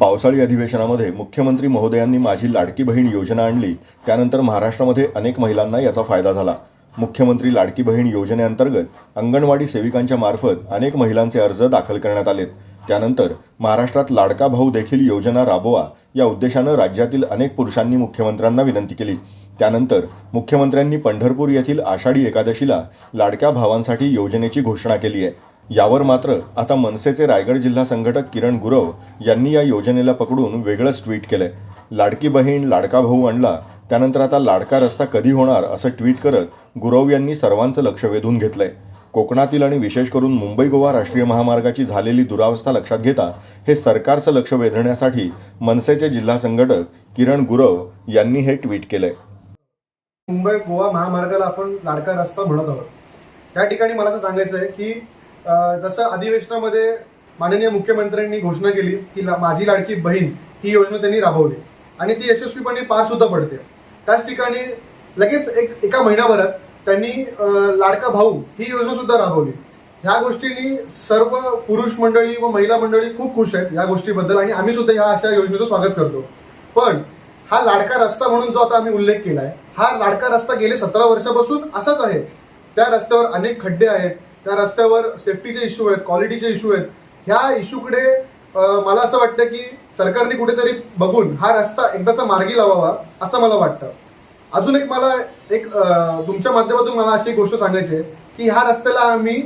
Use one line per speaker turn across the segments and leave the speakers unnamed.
पावसाळी अधिवेशनामध्ये मुख्यमंत्री महोदयांनी माझी लाडकी बहीण योजना आणली. त्यानंतर महाराष्ट्रामध्ये अनेक महिलांना याचा फायदा झाला. मुख्यमंत्री लाडकी बहीण योजनेअंतर्गत अंगणवाडी सेविकांच्या मार्फत अनेक महिलांचे अर्ज दाखल करण्यात आलेत. त्यानंतर महाराष्ट्रात लाडका भाऊ देखील योजना राबवा या उद्देशानं राज्यातील अनेक पुरुषांनी मुख्यमंत्र्यांना विनंती केली. त्यानंतर मुख्यमंत्र्यांनी पंढरपूर येथील आषाढी एकादशीला लाडक्या भावांसाठी योजनेची घोषणा केली आहे. यावर मात्र आता मनसेचे रायगड जिल्हा संघटक किरण गुरव यांनी या योजनेला पकडून वेगळंच ट्विट केलंय. लाडकी बहीण लाडका भाऊ आणला त्यानंतर आता लाडका रस्ता कधी होणार असं ट्विट करत गुरव यांनी सर्वांचं लक्ष वेधून घेतलंय. कोकणातील आणि विशेष करून मुंबई गोवा राष्ट्रीय महामार्गाची झालेली दुरावस्था लक्षात घेता हे सरकारचं लक्ष वेधण्यासाठी मनसेचे जिल्हा संघटक किरण गुरव यांनी हे ट्विट केलंय.
मुंबई गोवा महामार्गाला आपण लाडका रस्ता म्हणत आहोत. या ठिकाणी मला असं सांगायचं आहे की जसं अधिवेशनामध्ये माननीय मुख्यमंत्र्यांनी घोषणा केली की ला- माझी लाडकी बहीण ही योजना त्यांनी राबवली. आणि ती यशस्वीपणे पार सुद्धा पडते. त्याच ठिकाणी लगेच एक एका महिन्याभरात त्यांनी लाडका भाऊ ही योजना सुद्धा राबवली. ह्या गोष्टींनी सर्व पुरुष मंडळी व महिला मंडळी खूप खुश आहेत या गोष्टीबद्दल आणि आम्ही सुद्धा ह्या अशा योजनेचं स्वागत करतो. पण हा लाडका रस्ता म्हणून जो आता आम्ही उल्लेख केला आहे हा लाडका रस्ता गेले सतरा वर्षापासून असाच आहे. त्या रस्त्यावर अनेक खड्डे आहेत त्या रस्त्यावर सेफ्टीचे इश्यू आहेत क्वालिटीचे इश्यू आहेत. ह्या इश्यूकडे मला असं वाटतं की सरकारने कुठेतरी बघून हा रस्ता एकदाचा मार्गी लावावा असं मला वाटतं. अजून एक मला एक तुमच्या माध्यमातून मला अशी गोष्ट सांगायची आहे की ह्या रस्त्याला आम्ही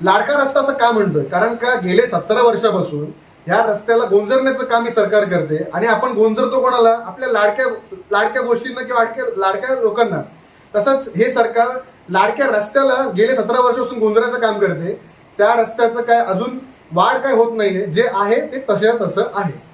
लाडका रस्ता असं का म्हणतोय? कारण का गेले सतरा वर्षापासून ह्या रस्त्याला गोंजरण्याचं काम ही सरकार करते आणि आपण गोंजरतो कोणाला? आपल्या लाडक्या लाडक्या गोष्टींना किंवा लाडक्या लाडक्या लोकांना. तसंच हे सरकार लाडक्या रस्त्याला गेले सतरा वर्षापासून गोंधळाचं काम करते त्या रस्त्याचं काय अजून वाढ काय होत नाहीये. जे आहे ते तसे तसं आहे.